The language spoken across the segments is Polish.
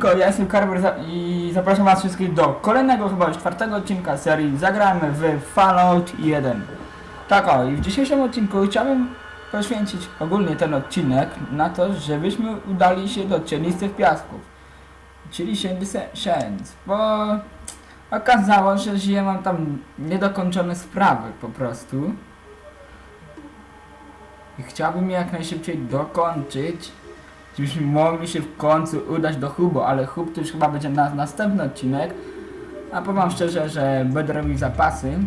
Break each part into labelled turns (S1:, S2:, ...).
S1: Siemanko, ja jestem Karber za i zapraszam was wszystkich do kolejnego chyba już czwartego odcinka serii Zagramy w Fallout 1. Tak o, i w dzisiejszym odcinku chciałbym poświęcić ogólnie ten odcinek na to, żebyśmy udali się do cielistych piasków. Czyli Sands, bo okazało się, że ja mam tam niedokończone sprawy po prostu. I chciałbym je jak najszybciej dokończyć, żebyśmy mogli się w końcu udać do Hubo, ale Hub to już chyba będzie na następny odcinek. A powiem szczerze, że będę robił zapasy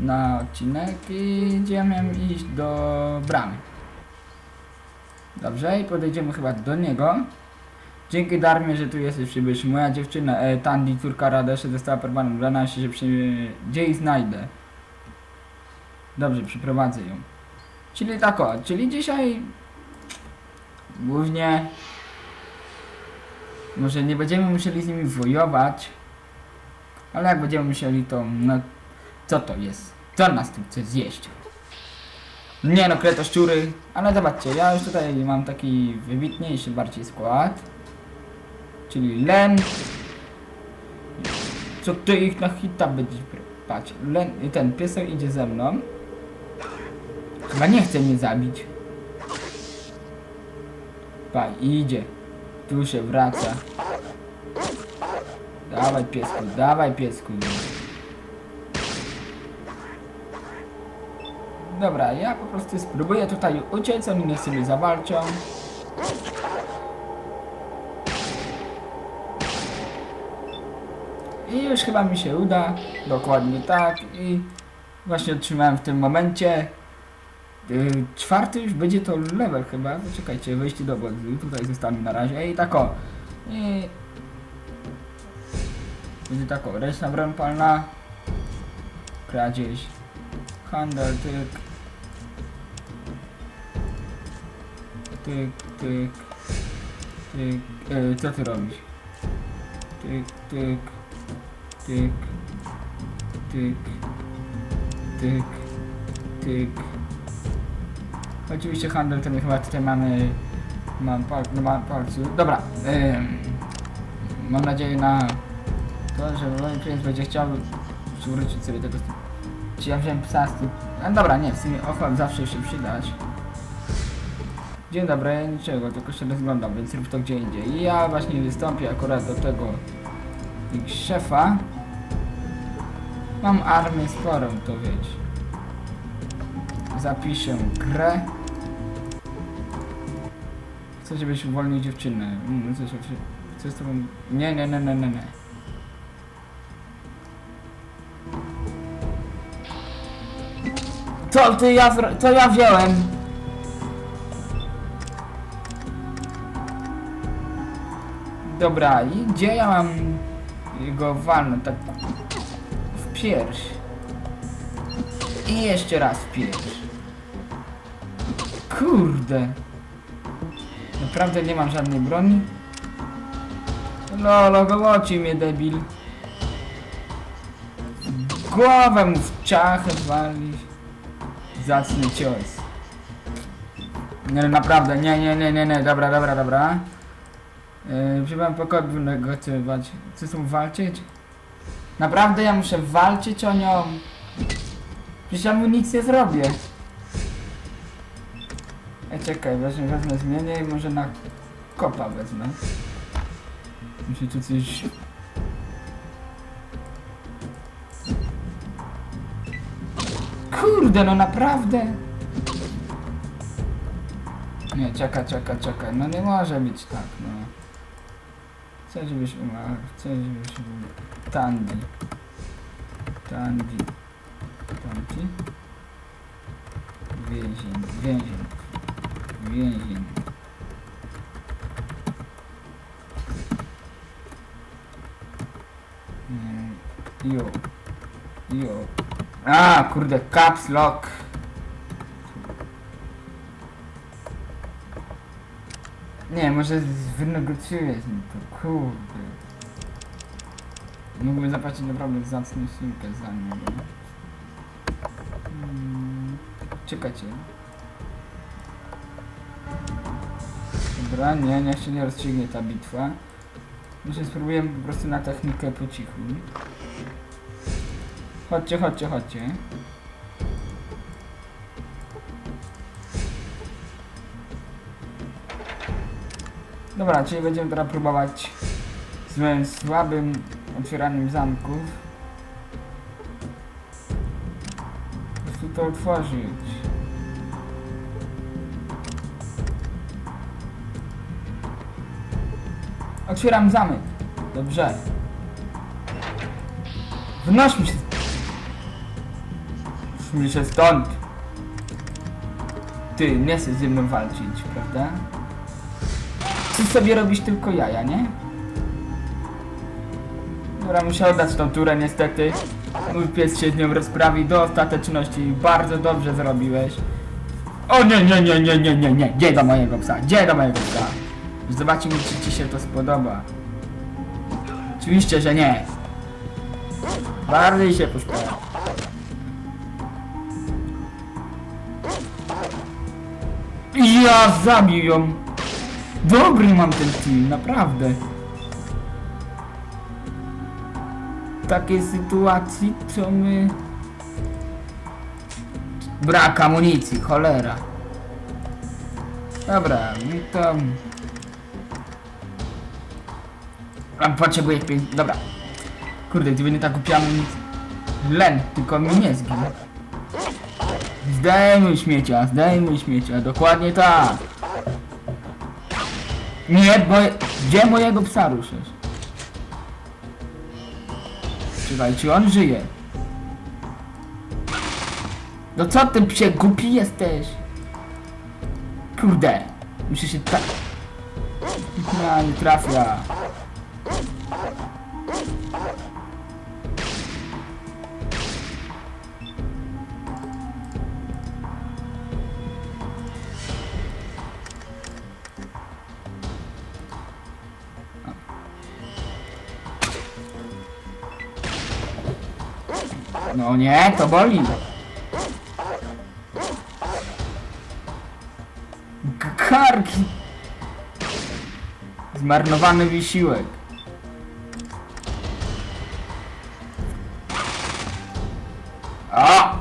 S1: na odcinek i idziemy iść do bramy. Dobrze, i podejdziemy chyba do niego. Dzięki Darmie, że tu jesteś przybysz. Moja dziewczyna e, Tandy, córka Radeszy została porwana. Rana się, że przy... gdzie znajdę. Dobrze, przyprowadzę ją. Czyli tak o, czyli dzisiaj głównie może nie będziemy musieli z nimi wojować, ale jak będziemy musieli to, no co to jest? Co nas tu chce zjeść? Nie no, kretoszczury, ale zobaczcie, ja już tutaj mam taki wybitniejszy bardziej skład, czyli Len, co ty ich na hita będziesz, br- patrz, Len, ten piesek idzie ze mną, chyba nie chce mnie zabić. Pa, idzie. Tu się wraca. Dawaj piesku, dawaj piesku. Dobra, ja po prostu spróbuję tutaj uciec, oni niech sobie zawalczą. I już chyba mi się uda. Dokładnie tak. I właśnie otrzymałem w tym momencie Czwarty już będzie to level chyba. Zaczekajcie, wejście do bazy. Tutaj zostawiam na razie. I tak o. I... Będzie tak o. Ręczna broń palna. Kradzież. Handel, tyk. Tyk, tyk. Tyk. Yy, co ty robisz? Tyk, tyk. Tyk. Tyk. Tyk. Tyk. Oczywiście handel ten chyba tutaj mamy mam pal, no, mam palcu. Dobra. Ym, mam nadzieję na to, że mój klient będzie chciał przywrócić sobie tego. Czy ja wziąłem psa z tym. No dobra, nie, w sumie ochłap zawsze się przydać. Dzień dobry, niczego, tylko się rozglądam, więc rób to gdzie indziej. I ja właśnie wystąpię akurat do tego szefa. Mam armię sporą, to wiecie zapiszę grę. Chcę, żebyś uwolnił dziewczynę. Mm, co, się, co z tobą... Nie, nie, nie, nie, nie, nie. Ty ja, co ja wziąłem? Dobra, i gdzie ja mam go walnąć? Tak w pierś. I jeszcze raz w pierś. Kurde. Naprawdę nie mam żadnej broni? Lolo, gołoci mnie debil. Głowę mu w czachę wali. Zacny cios. Nie, naprawdę, nie, nie, nie, nie, nie, dobra, dobra, dobra. Yy, Przybyłem pokój negocjować. Chcesz tu walczyć? Naprawdę ja muszę walczyć o nią? Przecież ja mu nic nie zrobię. Czekaj, wezmę, wezmę zmienię i może na kopa wezmę. Muszę tu coś... Kurde, no naprawdę? Nie, czekaj, czekaj, czekaj, no nie może być tak, no. Chcę, żebyś umarł, chcę, żebyś był Tandy. Tandy. Tandy. Więzień, więzień, więzień. Jo, jo. A, kurde, caps lock. Nie, może wynegocjuję z nim to, kurde. Mógłbym zapłacić naprawdę zacną sumkę za niego. Mm, Czekajcie. Dobra, nie, niech się nie rozstrzygnie ta bitwa. Może spróbujemy po prostu na technikę po cichu. Chodźcie, chodźcie, chodźcie. Dobra, czyli będziemy teraz próbować złym, słabym otwieraniem zamków. Po prostu to otworzyć. Otwieram zamek. Dobrze. Wnośmy się. Wnośmy się stąd. Ty, nie chcesz ze mną walczyć, prawda? Ty sobie robisz tylko jaja, nie? Dobra, muszę oddać tą turę niestety. Mój pies się z nią rozprawi do ostateczności. Bardzo dobrze zrobiłeś. O nie, nie, nie, nie, nie, nie, nie. Gdzie do mojego psa? Gdzie do mojego psa? Zobaczymy, czy ci się to spodoba. Oczywiście, że nie. Bardziej się postaram. Ja zabił ją. Dobry mam ten team, naprawdę. W takiej sytuacji to my... Brak amunicji, cholera. Dobra, no to... A potrzebuję pięć... Dobra. Kurde, gdyby nie tak kupiła amunicji... Len, tylko mi nie zginie. Zdejmuj śmiecia, zdejmuj śmiecia, dokładnie tak. Nie, bo... Gdzie mojego psa ruszysz? Czekaj, czy on żyje? No co ty psie głupi jesteś? Kurde, muszę się tak... Nie trafia. No nie, to boli. Karki. Zmarnowany wysiłek. O!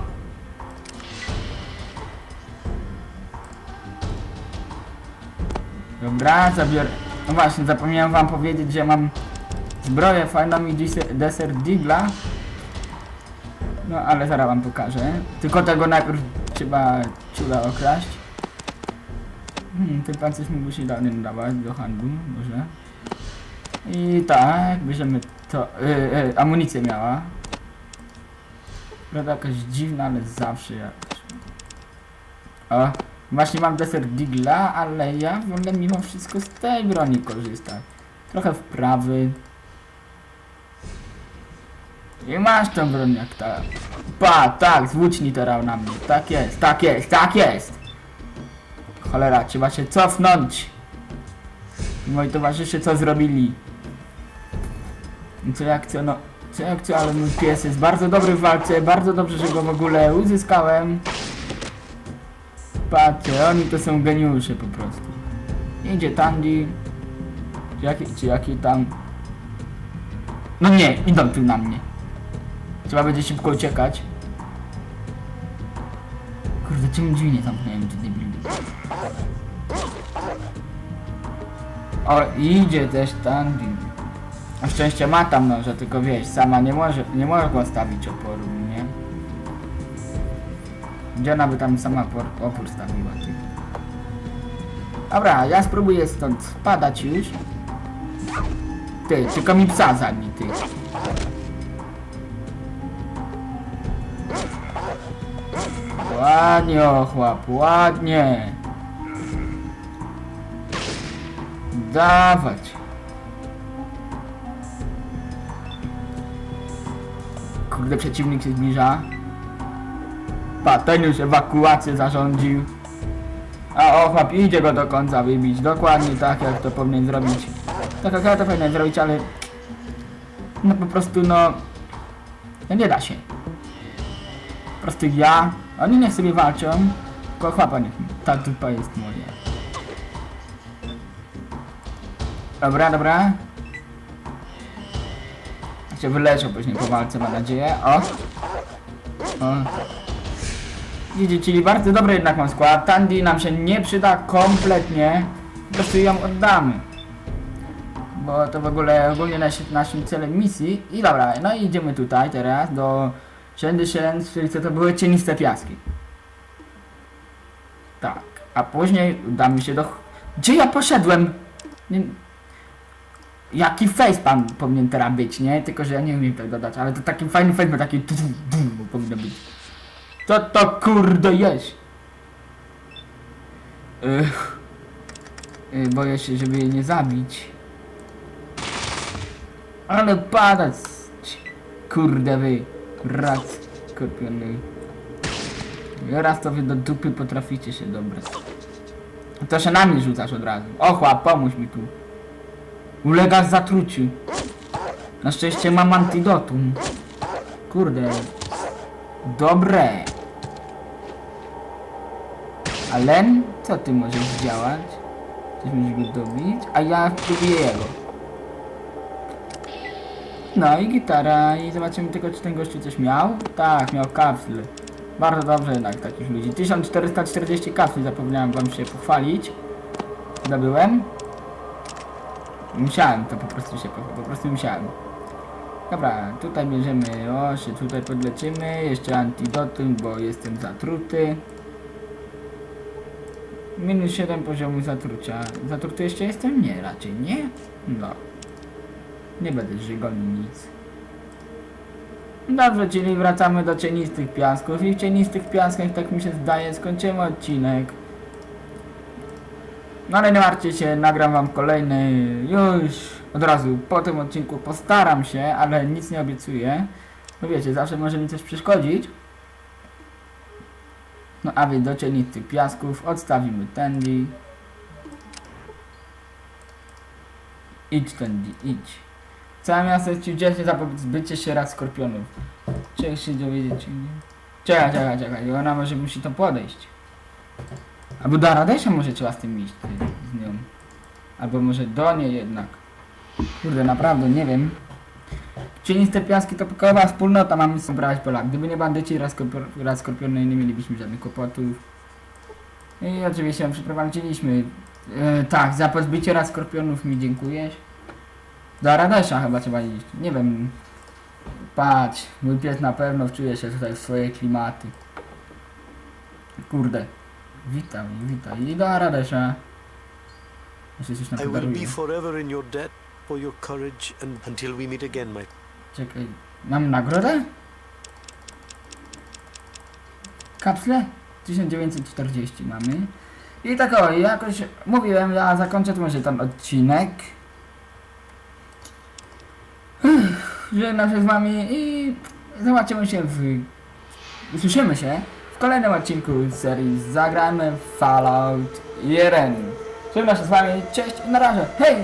S1: Dobra, zabiorę. No właśnie, zapomniałem wam powiedzieć, że mam zbroję fajną i deser Digla. No ale zaraz wam pokażę. Tylko tego najpierw trzeba ciula okraść. Hmm, ten pancerz mógłby się dalej nadawać do handlu, może. I tak, bierzemy to. Y, y, amunicję miała. Prawda jakaś dziwna, ale zawsze jakaś. O, właśnie mam deser Digla, ale ja wolę mimo wszystko z tej broni korzystać. Trochę wprawy. I masz tą broń jak ta. Pa, tak, zwłócznij teraz na mnie. Tak jest, tak jest, tak jest. Cholera, trzeba się cofnąć. Moi towarzysze co zrobili? Co jak co, no, co jak co, ale mój pies jest bardzo dobry w walce, bardzo dobrze, że go w ogóle uzyskałem. Patrzcie, oni to są geniusze po prostu. Idzie Tandy. Czy jaki, czy jaki tam... No nie, idą tu na mnie. Trzeba będzie szybko uciekać. Kurde, czemu drzwi nie zamknąłem, ty debilu? O, idzie też Tandy. Na szczęście ma tam noże, tylko wiesz, sama nie może, nie mogła stawić oporu, nie? Gdzie ona by tam sama opór, opór stawiła, ty? Dobra, ja spróbuję stąd spadać już. Ty, tylko mi psa zabij, ty. Ładnie, ochłap, ładnie. Dawać. Kurde, przeciwnik się zbliża. Pa, ten już ewakuację zarządził. A ochłap idzie go do końca wybić. Dokładnie tak, jak to powinien zrobić. Tak, jak ja to powinien zrobić, ale... No po prostu, no... No nie da się. Po prostu ja... Oni niech sobie walczą. Tylko chłapa niech... Ta dupa jest moja. Dobra, dobra. Się wyleczą później po walce, mam nadzieję. O! O. Widzicie, czyli bardzo dobry jednak mam skład. Tandy nam się nie przyda kompletnie. Po prostu ją oddamy. Bo to w ogóle ogólnie nasz, naszym celem misji. I dobra, no i idziemy tutaj teraz do Shandy Shands, czyli co to były cieniste piaski. Tak, a później udamy się do... Gdzie ja poszedłem? Nie... Jaki facepan powinien teraz być, nie? Tylko, że ja nie umiem tego dodać, ale to taki fajny facepan, taki... tu, tu, tu, powinno być. Co to kurde jest? Ech. Y, Boję się, żeby jej nie zabić. Ale padać! Kurde wy, raz skorpiony. Raz to wy do dupy potraficie się dobrać. To się na mnie rzucasz od razu. Ochła, pomóż mi tu. Ulegasz zatruciu. Na szczęście mam antidotum. Kurde. Dobre. A Len, co ty możesz zdziałać? Ty musisz go dobić, a ja spróbuję jego. No i gitara i zobaczymy tylko czy ten gościu coś miał. Tak, miał kapsle. Bardzo dobrze jednak takich ludzi. 1440 kapsli zapomniałem wam się pochwalić. Zdobyłem. Musiałem to po prostu się pochwalić, po prostu musiałem. Dobra, tutaj bierzemy, o się tutaj podleczymy, jeszcze antidotum, bo jestem zatruty. Minus 7 poziomu zatrucia. Zatruty jeszcze jestem? Nie, raczej nie. No. Nie będę żygonił nic. Dobrze, czyli wracamy do cienistych piasków i w cienistych piaskach, tak mi się zdaje, skończymy odcinek. No ale nie martwcie się, nagram wam kolejny już od razu po tym odcinku. Postaram się, ale nic nie obiecuję. No wiecie, zawsze może mi coś przeszkodzić. No a więc do cienistych piasków odstawimy tędy. Idź tędy, idź. Całe miasto ci wdzięczne za pozbycie się raz skorpionów. Czego się dowiedzieć? Czekaj, czekaj, czekaj. Ona może musi to podejść. Albo do Radesza może trzeba z tym iść ty, z nią. Albo może do niej jednak. Kurde, naprawdę, nie wiem. Cieniste piaski to pokojowa wspólnota, mamy sobie brać Polak. Gdyby nie bandyci raz, raz skorpiony, nie mielibyśmy żadnych kłopotów. I oczywiście przeprowadziliśmy. E, tak, za pozbycie raz skorpionów mi dziękujesz. Do Radesza chyba trzeba iść. Nie wiem. Patrz, mój pies na pewno czuje się tutaj w swoje klimaty. Kurde. Witam, witam. I do Radesza. Jeszcze coś
S2: I will
S1: podaruje.
S2: be forever in your debt for your courage and until we meet again, my
S1: Czekaj, mam nagrodę? Kapsle? 1940 mamy. I tak o, jakoś mówiłem, ja zakończę tu może ten odcinek. Żegnam się z wami i zobaczymy się w... Usłyszymy się w kolejnym odcinku serii Zagrajmy Fallout 1. Żegnam się z wami, cześć i na razie, hej!